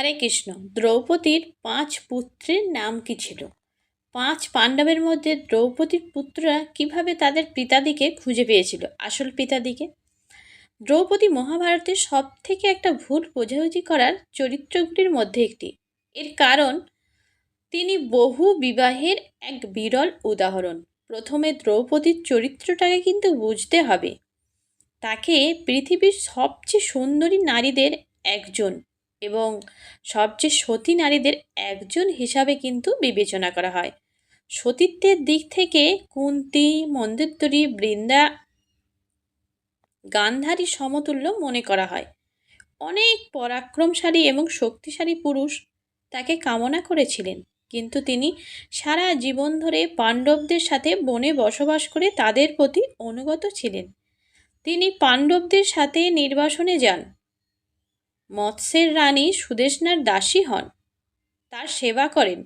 হরে কৃষ্ণ। দ্রৌপদীর পাঁচ পুত্রের নাম কি ছিল? পাঁচ পাণ্ডবের মধ্যে দ্রৌপদীর পুত্ররা কীভাবে তাদের পিতাদিকে খুঁজে পেয়েছিল? আসল পিতাদিকে? দ্রৌপদী মহাভারতের সব থেকে একটা ভুল বোঝাবুঝি করার চরিত্রগুলির মধ্যে একটি। এর কারণ, তিনি বহু বিবাহের এক বিরল উদাহরণ। প্রথমে দ্রৌপদীর চরিত্রটাকে কিন্তু বুঝতে হবে। তাকে পৃথিবীর সবচেয়ে সুন্দরী নারীদের একজন এবং সবচেয়ে সতী নারীদের একজন হিসাবে কিন্তু বিবেচনা করা হয়। সতীত্বের দিক থেকে কুন্তি মন্দিরতরী বৃন্দা, গান্ধারী সমতুল্য মনে করা হয়। অনেক পরাক্রমশালী এবং শক্তিশালী পুরুষ তাকে কামনা করেছিলেন, কিন্তু তিনি সারা জীবন ধরে পাণ্ডবদের সাথে বনে বসবাস করে তাদের প্রতি অনুগত ছিলেন। তিনি পাণ্ডবদের সাথে নির্বাসনে যান। মৎস্যের রানী সুদেশনার দাসী হন। তার সেবা করেন।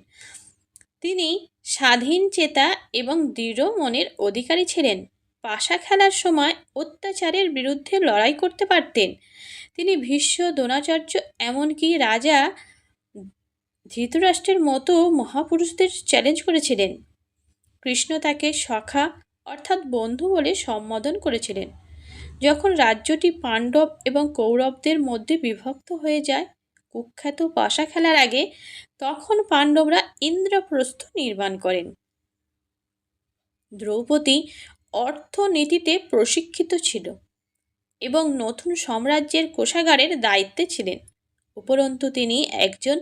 তিনি স্বাধীন চেতা এবং দৃঢ় মনের অধিকারী ছিলেন। পাশা খেলার সময় অত্যাচারের বিরুদ্ধে লড়াই করতে পারতেন। তিনি ভীষ্ম দ্রোণাচার্য এমনকি রাজা ধৃতরাষ্ট্রের মতো মহাপুরুষদের চ্যালেঞ্জ করেছিলেন। কৃষ্ণ তাকে সখা অর্থাৎ বন্ধু বলে সম্বোধন করেছিলেন। যখন রাজ্যটি পাণ্ডব এবং কৌরবদের মধ্যে বিভক্ত হয়ে যায়, কুখ্যাত পাশা খেলার আগে, তখন পাণ্ডবরা ইন্দ্রপ্রস্থ নির্মাণ করেন। দ্রৌপদী অর্থনীতিতে প্রশিক্ষিত ছিল এবং নতুন সাম্রাজ্যের কোষাগারের দায়িত্বে ছিলেন। উপরন্তু তিনি একজন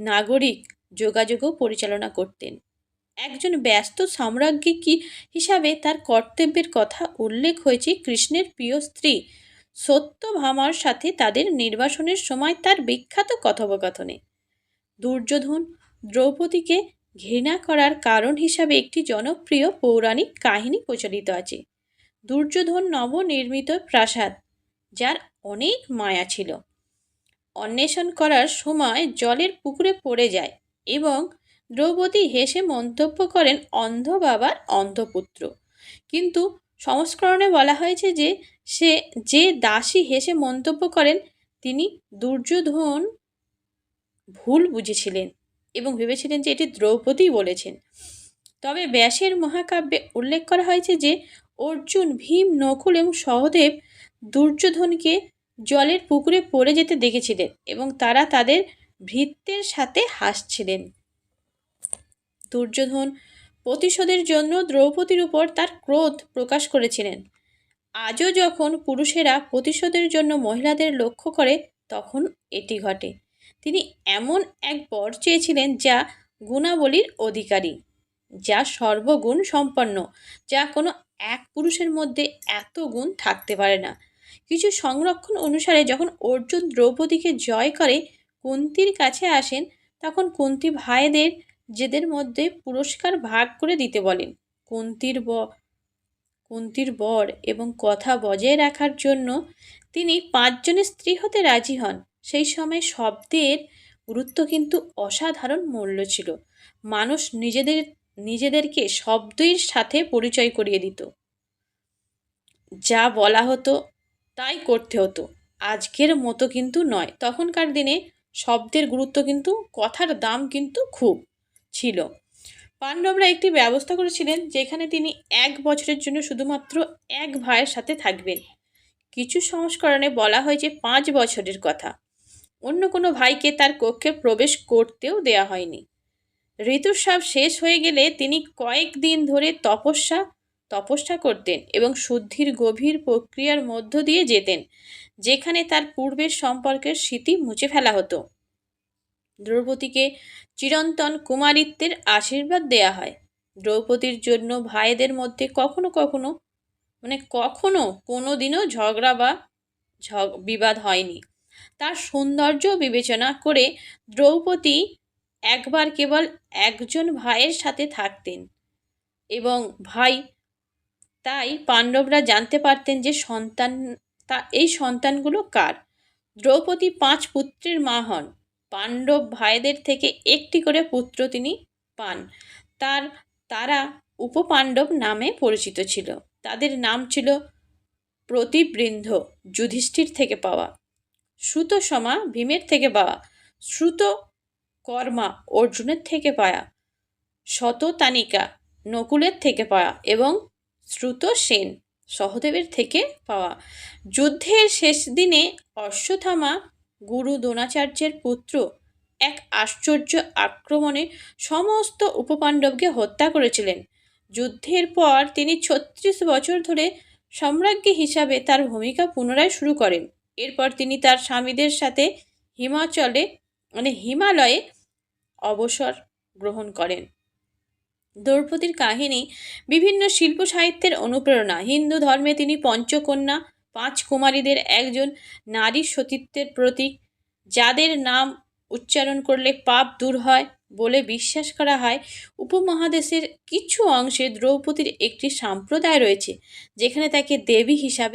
নাগরিক যোগাযোগও পরিচালনা করতেন। একজন ব্যস্ত সাম্রাজ্ঞী কি হিসাবে তার কর্তব্যের কথা উল্লেখ হয়েছে কৃষ্ণের প্রিয় স্ত্রী। সত্যভামার সাথে তাদের নির্বাসনের সময় তার বিখ্যাত কথোপকথনে। দুর্যোধন দ্রৌপদীকে ঘৃণা করার কারণ হিসাবে একটি জনপ্রিয় পৌরাণিক কাহিনী প্রচলিত আছে। দুর্যোধন নবনির্মিত প্রাসাদ, যার অনেক মায়া ছিল। অন্বেষণ করার সময় জলের পুকুরে পড়ে যায় এবং দ্রৌপদী হেসে মন্তব্য করেন, অন্ধ বাবার অন্ধপুত্র। কিন্তু সংস্করণে বলা হয়েছে যে, সে, যে দাসী হেসে মন্তব্য করেন, তিনি দুর্যোধন ভুল বুঝেছিলেন এবং ভেবেছিলেন যে এটি দ্রৌপদী বলেছেন। তবে ব্যাসের মহাকাব্যে উল্লেখ করা হয়েছে যে, অর্জুন, ভীম, নকুল এবং সহদেব দুর্যোধনকে জলের পুকুরে পড়ে যেতে দেখেছিলেন এবং তারা তাদের ভৃত্যের সাথে হাসছিলেন। দুর্যোধন প্রতিশোধের জন্য দ্রৌপদীর উপর তার ক্রোধ প্রকাশ করেছিলেন। আজও যখন পুরুষেরা প্রতিশোধের জন্য মহিলাদের লক্ষ্য করে, তখন এটি ঘটে। তিনি এমন এক বর চেয়েছিলেন যা গুণাবলীর অধিকারী, যা সর্বগুণ সম্পন্ন, যা কোনো এক পুরুষের মধ্যে এত গুণ থাকতে পারে না। কিছু সংরক্ষণ অনুসারে যখন অর্জুন দ্রৌপদীকে জয় করে, কুন্তির কাছে আসেন, তখন কুন্তি ভাইদের যেদের মধ্যে পুরস্কার ভাগ করে দিতে বলেন। কুন্তির ব, কুন্তির বর এবং কথা বজায় রাখার জন্য তিনি পাঁচজনের স্ত্রী হতে রাজি হন। সেই সময় শব্দের গুরুত্ব কিন্তু অসাধারণ মূল্য ছিল। মানুষ নিজেদের, নিজেদেরকে শব্দের সাথে পরিচয় করিয়ে দিত। যা বলা হতো তাই করতে হতো। আজকের মতো কিন্তু নয়। তখনকার দিনে শব্দের গুরুত্ব কিন্তু কথার দাম কিন্তু খুব। ছিল। পাণ্ডবরা একটি ব্যবস্থা করেছিলেন যেখানে তিনি এক বছরের জন্য শুধুমাত্র এক ভাইয়ের সাথে থাকবেন। কিছু সংস্করণে বলা হয়েছে পাঁচ বছরের কথা। অন্য কোনো ভাইকে তার কক্ষে প্রবেশ করতেও দেয়া হয়নি। ঋতুস্রাব শেষ হয়ে গেলে তিনি কয়েকদিন ধরে তপস্যা তপস্যা করতেন এবং শুদ্ধির গভীর প্রক্রিয়ার মধ্য দিয়ে যেতেন, যেখানে তার পূর্বের সম্পর্কের স্মৃতি মুছে ফেলা হতো। দ্রৌপদীকে চিরন্তন কুমারিত্বের আশীর্বাদ দেয়া হয়। দ্রৌপদীর জন্য ভাইদের মধ্যে কখনো কখনো মানে কখনো কোনো দিনও ঝগড়া বা বিবাদ হয়নি। তার সৌন্দর্য বিবেচনা করে দ্রৌপদী একবার কেবল একজন ভাইয়ের সাথে থাকতেন এবং ভাই, তাই পাণ্ডবরা জানতে পারতেন যে সন্তান, তা, এই সন্তানগুলো কার? দ্রৌপদী পাঁচ পুত্রের মা হন। পাণ্ডব ভাইদের থেকে একটি করে পুত্র তিনি পান। তার, তারা উপপাণ্ডব নামে পরিচিত ছিল। তাদের নাম ছিল প্রতিবৃন্ধ, যুধিষ্ঠির থেকে পাওয়া। সুতসমা ভীমের থেকে পাওয়া। শ্রুত কর্মা অর্জুনের থেকে পায়া শততানিকা নকুলের থেকে পাওয়া এবং শ্রুত সেন সহদেবের থেকে পাওয়া। যুদ্ধের শেষ দিনে অশ্বত্থামা গুরু দ্রোণাচার্যের পুত্র এক আশ্চর্য আক্রমণে সমস্ত উপপাণ্ডবকে হত্যা করেছিলেন। যুদ্ধের পর তিনি ছত্রিশ বছর ধরে সম্রাজ্ঞী হিসাবে তার ভূমিকা পুনরায় শুরু করেন। এরপর তিনি তার স্বামীদের সাথে হিমাচলে মানে হিমালয়ে অবসর গ্রহণ করেন। দ্রৌপদীর কাহিনী বিভিন্ন শিল্প সাহিত্যের অনুপ্রেরণা। হিন্দু ধর্মে তিনি পঞ্চকন্যা পাঁচ কুমারীদের একজন নারী সতীত্বের প্রতীক, যাদের নাম উচ্চারণ করলে পাপ দূর হয় বলে বিশ্বাস করা হয়। উপমহাদেশের কিছু অংশে দ্রৌপদীর একটি সম্প্রদায় রয়েছে, যেখানে তাকে দেবী হিসাবে